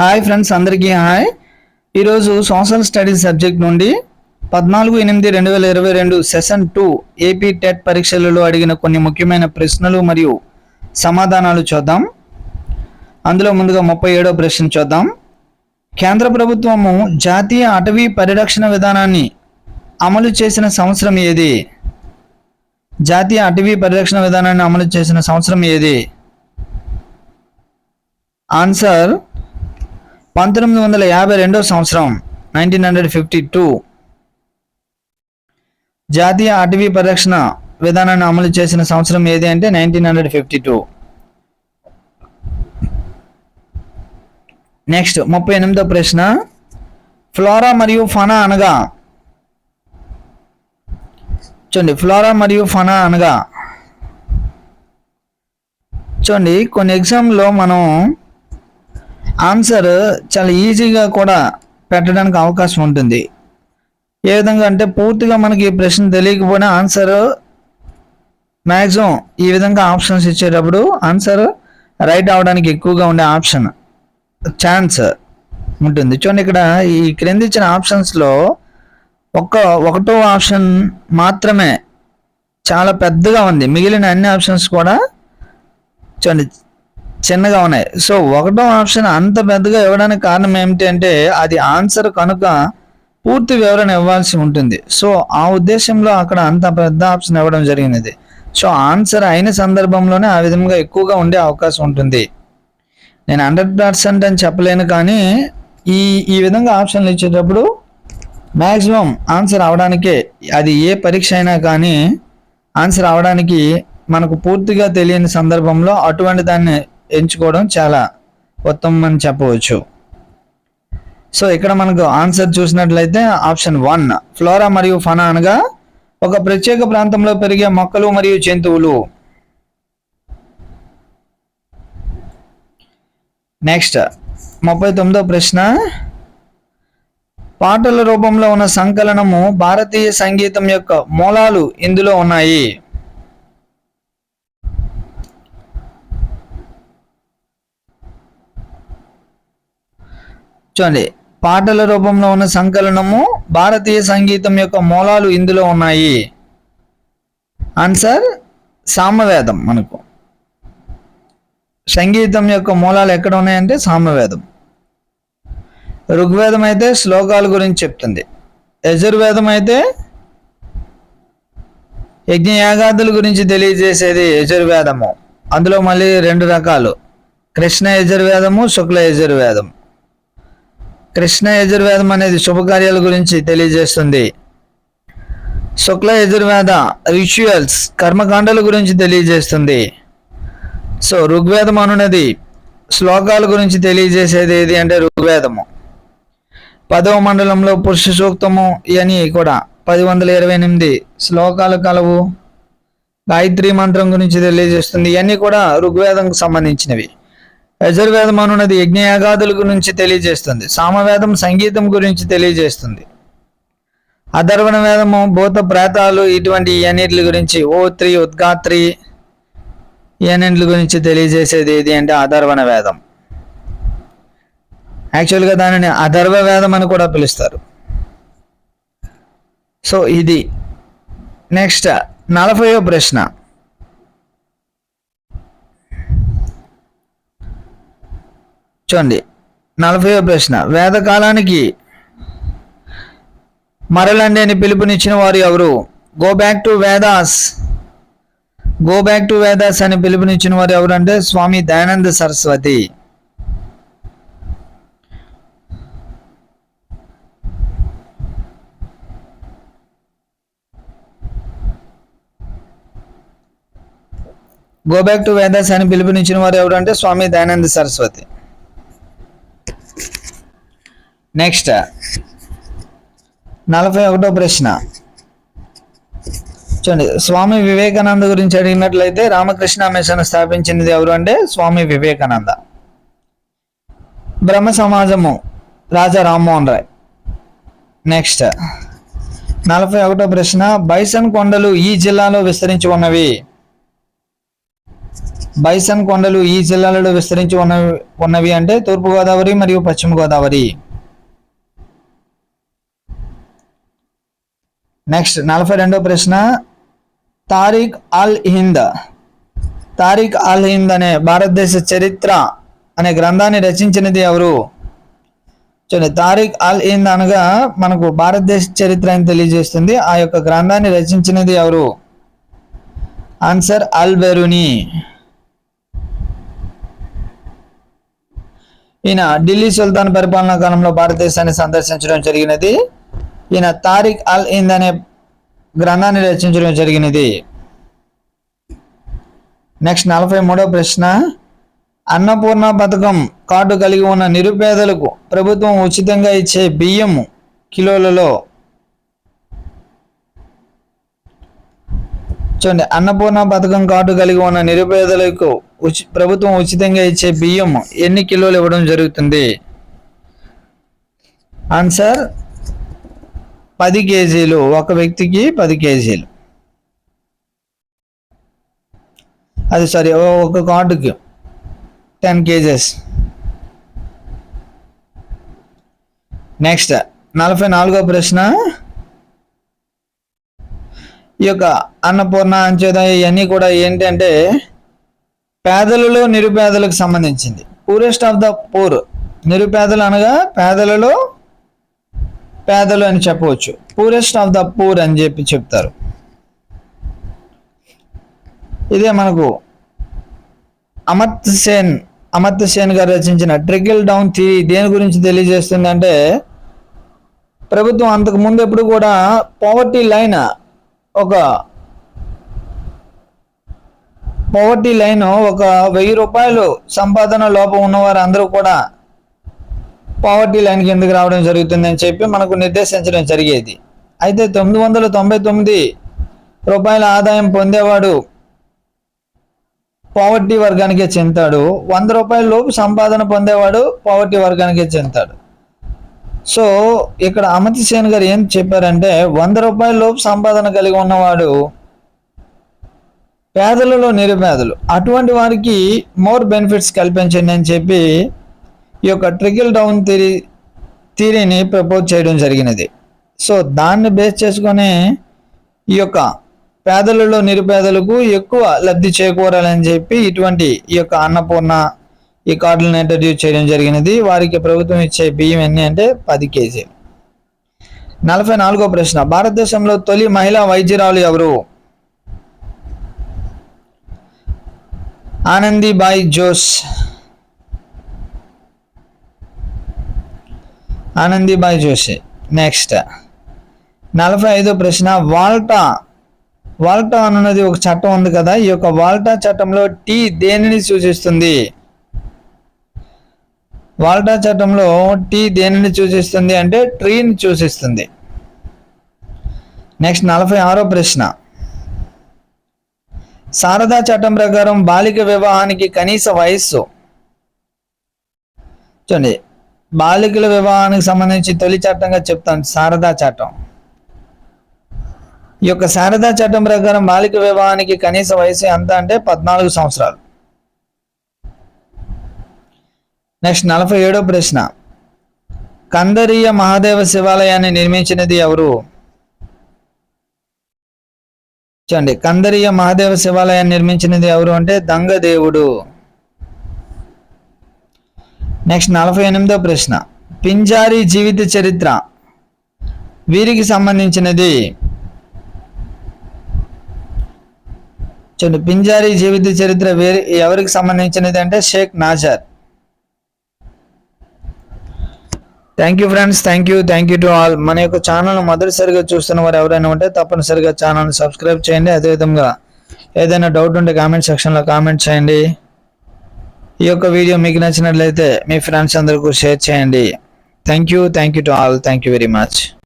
Hi friends అందరికీ hi. ఈరోజు social studies subject నుండి పద్నాలుగు ఎనిమిది రెండు వేల ఇరవై రెండు సెషన్ టూ ఏపీ టెట్ పరీక్షలలో అడిగిన కొన్ని ముఖ్యమైన ప్రశ్నలు మరియు సమాధానాలు చూద్దాం. అందులో ముందుగా ముప్పై ఏడో ప్రశ్న చూద్దాం. కేంద్ర ప్రభుత్వము జాతీయ అటవీ పరిరక్షణ విధానాన్ని అమలు చేసిన సంవత్సరం ఏది? జాతీయ అటవీ పరిరక్షణ విధానాన్ని అమలు చేసిన సంవత్సరం ఏది? ఆన్సర్ పంతొమ్మిది వందల యాభై రెండో సంవత్సరం నైన్టీన్ హండ్రెడ్ ఫిఫ్టీ టూ జాతీయ అటవీ పరిరక్షణ విధానాన్ని అమలు చేసిన సంవత్సరం ఏది అంటే nineteen hundred fifty two next ముప్పై ఎనిమిదో ప్రశ్న. ఫ్లోరా మరియు ఫనా అనగా? చూడండి ఫ్లోరా మరియు ఫనా అనగా? చూడండి కొన్ని ఎగ్జామ్లో మనం ఆన్సర్ చాలా ఈజీగా కూడా పెట్టడానికి అవకాశం ఉంటుంది. ఏ విధంగా అంటే పూర్తిగా మనకి ఈ ప్రశ్న తెలియకపోయినా ఆన్సర్ మ్యాక్సిమం ఈ విధంగా ఆప్షన్స్ ఇచ్చేటప్పుడు ఆన్సర్ రైట్ అవడానికి ఎక్కువగా ఉండే ఆప్షన్ ఛాన్స్ ఉంటుంది. చూడండి ఇక్కడ ఈ క్రింది ఇచ్చిన ఆప్షన్స్లో ఒక్క ఒకటో ఆప్షన్ మాత్రమే చాలా పెద్దగా ఉంది. మిగిలిన అన్ని ఆప్షన్స్ కూడా చూడండి చిన్నగా ఉన్నాయి. సో ఒకటో ఆప్షన్ అంత పెద్దగా ఇవ్వడానికి కారణం ఏమిటి అంటే అది ఆన్సర్ కనుక పూర్తి వివరణ ఇవ్వాల్సి ఉంటుంది. సో ఆ ఉద్దేశంలో అక్కడ అంత పెద్ద ఆప్షన్ ఇవ్వడం జరిగినది. సో ఆన్సర్ అయిన సందర్భంలోనే ఆ విధంగా ఎక్కువగా ఉండే అవకాశం ఉంటుంది. నేను హండ్రెడ్ పర్సెంట్ అని చెప్పలేను కానీ ఈ ఈ విధంగా ఆప్షన్లు ఇచ్చేటప్పుడు మ్యాక్సిమం ఆన్సర్ అవడానికే అది ఏ పరీక్ష అయినా కానీ ఆన్సర్ అవడానికి మనకు పూర్తిగా తెలియని సందర్భంలో అటువంటి దాన్ని ఎంచుకోవడం చాలా ఉత్తమం అని చెప్పవచ్చు. సో ఇక్కడ మనకు ఆన్సర్ చూసినట్లయితే ఆప్షన్ వన్ ఫ్లోరా మరియు ఫనా అనగా ఒక ప్రత్యేక ప్రాంతంలో పెరిగే మొక్కలు మరియు జంతువులు. నెక్స్ట్ ముప్పై తొమ్మిదో ప్రశ్న. పాటల రూపంలో ఉన్న సంకలనము భారతీయ సంగీతం యొక్క మూలాలు ఇందులో ఉన్నాయి. చూడండి పాటల రూపంలో ఉన్న సంకలనము భారతీయ సంగీతం యొక్క మూలాలు ఇందులో ఉన్నాయి. ఆన్సర్ సామవేదం మనకు. సంగీతం యొక్క మూలాలు ఎక్కడ ఉన్నాయంటే సామవేదం. ఋగ్వేదం అయితే శ్లోకాల గురించి చెప్తుంది. యజుర్వేదం అయితే యజ్ఞయాగాదుల గురించి తెలియజేసేది యజుర్వేదము. అందులో మళ్ళీ రెండు రకాలు. కృష్ణ యజుర్వేదము శుక్ల యజుర్వేదం. కృష్ణ యజుర్వేదం అనేది శుభకార్యాల గురించి తెలియజేస్తుంది. శుక్ల యజుర్వేద రిచువల్స్ కర్మకాండల గురించి తెలియజేస్తుంది. సో ఋగ్వేదం అనున్నది శ్లోకాల గురించి తెలియజేసేది ఏది అంటే ఋగ్వేదము. పదవ మండలంలో పురుష సూక్తము ఇవన్నీ కూడా పది వందల ఇరవై ఎనిమిది శ్లోకాలు కలవు గాయత్రి మంత్రం గురించి తెలియజేస్తుంది. ఇవన్నీ కూడా ఋగ్వేదంకు సంబంధించినవి. యజుర్వేదం అనున్నది యజ్ఞయాగాదుల గురించి తెలియజేస్తుంది. సామవేదం సంగీతం గురించి తెలియజేస్తుంది. అధర్వణ వేదము భూత ప్రేతాలు ఇటువంటి ఎన్నింటి గురించి ఓత్రి ఉద్గాత్రి ఎన్నింటి గురించి తెలియజేసేది ఏది అంటే అధర్వణ వేదం. యాక్చువల్గా దానిని అధర్వ వేదం అని కూడా పిలుస్తారు. సో ఇది నెక్స్ట్ నలభయో ప్రశ్న. చూడండి. నలభై ప్రశ్న. వేదకాలానికి మరలండి అని పిలుపునిచ్చిన వారు ఎవరు? Go back to Vedas go back to Vedas అని పిలుపునిచ్చిన వారు ఎవరు అంటే Swami Dayananda Saraswati. Go back to Vedas అని పిలుపునిచ్చిన వారు ఎవరు అంటే స్వామి దయానంద సరస్వతి. నెక్స్ట్. నలభై ఒకటో ప్రశ్న. చూడండి స్వామి వివేకానంద గురించి అడిగినట్లయితే రామకృష్ణ మిషన్ స్థాపించినది ఎవరు అంటే స్వామి వివేకానంద. బ్రహ్మ సమాజము రాజా రామ్మోహన్ రాయ్. నెక్స్ట్. నలభై ఒకటో ప్రశ్న బైసన్ కొండలు ఈ జిల్లాలో విస్తరించి ఉన్నవి బైసన్ కొండలు ఈ జిల్లాలలో విస్తరించి ఉన్నవి ఉన్నవి అంటే తూర్పుగోదావరి మరియు పశ్చిమ గోదావరి. నెక్స్ట్ నలభై రెండో ప్రశ్న. తారిక్ అల్ హింద్. తారిక్ అల్ హింద్ అనే భారతదేశ చరిత్ర అనే గ్రంథాన్ని రచించినది ఎవరు? చూడండి తారిక్ అల్ హింద్ అనగా మనకు భారతదేశ చరిత్ర అని తెలియజేస్తుంది. ఆ యొక్క గ్రంథాన్ని రచించినది ఎవరు? Answer Al Beruni. ఈయన ఢిల్లీ సుల్తాన్ పరిపాలనా కాలంలో భారతదేశాన్ని సందర్శించడం జరిగినది. ఈయన తారిక్ అల్ ఇంద్ అనే గ్రంథాన్ని రచించడం జరిగినది. నెక్స్ట్ నలభై మూడో ప్రశ్న. అన్నపూర్ణ పథకం కార్డు కలిగి ఉన్న నిరుపేదలకు ప్రభుత్వం ఉచితంగా ఇచ్చే బియ్యం కిలోలలో. చూడండి అన్నపూర్ణ పథకం కార్డు కలిగి ఉన్న నిరుపేదలకు ఉచి ప్రభుత్వం ఉచితంగా ఇచ్చే బియ్యం ఎన్ని కిలోలు ఇవ్వడం జరుగుతుంది? ఆన్సర్ పది కేజీలు ఒక వ్యక్తికి పది కేజీలు. అది సారీ ఒక కార్డుకి టెన్ కేజెస్. నెక్స్ట్ నలభై నాలుగో ప్రశ్న. ఈ యొక్క అన్నపూర్ణ అంత్యోదయ ఇవన్నీ కూడా ఏంటంటే పేదలలో నిరుపేదలకు సంబంధించింది. పూరెస్ట్ ఆఫ్ ద పూర్ నిరుపేదలు అనగా పేదలలో పేదలు అని చెప్పవచ్చు. పూరెస్ట్ ఆఫ్ ద పూర్ అని చెప్పి చెప్తారు. ఇదే మనకు అమర్త్ సేన్ అమర్త్ సేన్ గారు రచించిన ట్రికిల్ డౌన్ థియరీ దేని గురించి తెలియజేస్తుందంటే ప్రభుత్వం అంతకు ముందు ఎప్పుడు కూడా పవర్టీ లైన్ ఒక పవర్టీ లైన్ ఒక వెయ్యి రూపాయలు సంపాదన లోపం ఉన్నవారు అందరూ కూడా పావర్టీ లైన్ ఎందుకు రావడం జరుగుతుందని చెప్పి మనకు నిర్దేశించడం జరిగేది. అయితే తొమ్మిది వందల తొంభై తొమ్మిది రూపాయల ఆదాయం పొందేవాడు పావర్టీ వర్గానికే చెందుతాడు. వంద రూపాయల లోపు సంపాదన పొందేవాడు పావర్టీ వర్గానికే చెందుతాడు. సో ఇక్కడ అమతి సేన్ గారు ఏం చెప్పారంటే వంద రూపాయల లోపు సంపాదన కలిగి ఉన్నవాడు పేదలలో నిరుపేదలు. అటువంటి వారికి మోర్ బెనిఫిట్స్ కల్పించండి అని చెప్పి ఈ యొక్క ట్రికిల్ డౌన్ థిరీ థిరీని ప్రపోజ్ చేయడం జరిగినది. సో దాన్ని బేస్ చేసుకొని ఈ యొక్క పేదలలో నిరుపేదలకు ఎక్కువ లబ్ధి చేకూరాలని చెప్పి ఇటువంటి ఈ యొక్క అన్నపూర్ణ ఈ కార్డులను ఇంట్రడ్యూస్ చేయడం జరిగినది. వారికి ప్రభుత్వం ఇచ్చే బియ్యం ఎన్ని అంటే పది కేజీలు. నలభై నాలుగో ప్రశ్న. భారతదేశంలో తొలి మహిళా వైద్యురాలు ఎవరు? ఆనందీబాయి జోస్. ఆనందీబాయి జోషి. నెక్స్ట్ నలభై ఐదో ప్రశ్న వాల్టా. వాల్టా అన్నది ఒక చట్టం ఉంది కదా ఈ యొక్క వాల్టా చట్టంలో టీ దేనిని సూచిస్తుంది? వాల్టా చట్టంలో టీ దేనిని సూచిస్తుంది అంటే ట్రీని సూచిస్తుంది. నెక్స్ట్ నలభై ఆరో ప్రశ్న. శారదా చట్టం ప్రకారం బాలిక వివాహానికి కనీస వయస్సు. చూడండి బాలికల వివాహానికి సంబంధించి తొలి చట్టంగా చెప్తాను శారదా చట్టం. ఈ యొక్క శారదా చట్టం ప్రకారం బాలిక వివాహానికి కనీస వయసు ఎంత అంటే పద్నాలుగు సంవత్సరాలు. నెక్స్ట్ నలభై ఏడో ప్రశ్న. కందరీయ మహాదేవ శివాలయాన్ని నిర్మించినది ఎవరు? చూడండి కందరీయ మహాదేవ శివాలయాన్ని నిర్మించినది ఎవరు అంటే దంగదేవుడు. నెక్స్ట్ నలభై ఎనిమిదో ప్రశ్న. పింజారీ జీవిత చరిత్ర వీరికి సంబంధించినది. చూడండి పింజారి జీవిత చరిత్ర వేరే ఎవరికి సంబంధించినది అంటే Sheikh Nazar. Thank you friends thank you thank you to all మన యొక్క ఛానల్ మొదటిసారిగా చూస్తున్న వారు ఎవరైనా ఉంటే తప్పనిసరిగా ఛానల్ని సబ్స్క్రైబ్ చేయండి. అదేవిధంగా ఏదైనా డౌట్ ఉంటే కామెంట్ సెక్షన్లో కామెంట్ చేయండి. ఈ యొక్క వీడియో మీకు నచ్చినట్లయితే మీ ఫ్రెండ్స్ అందరికీ షేర్ చేయండి. Thank you thank you to all thank you very much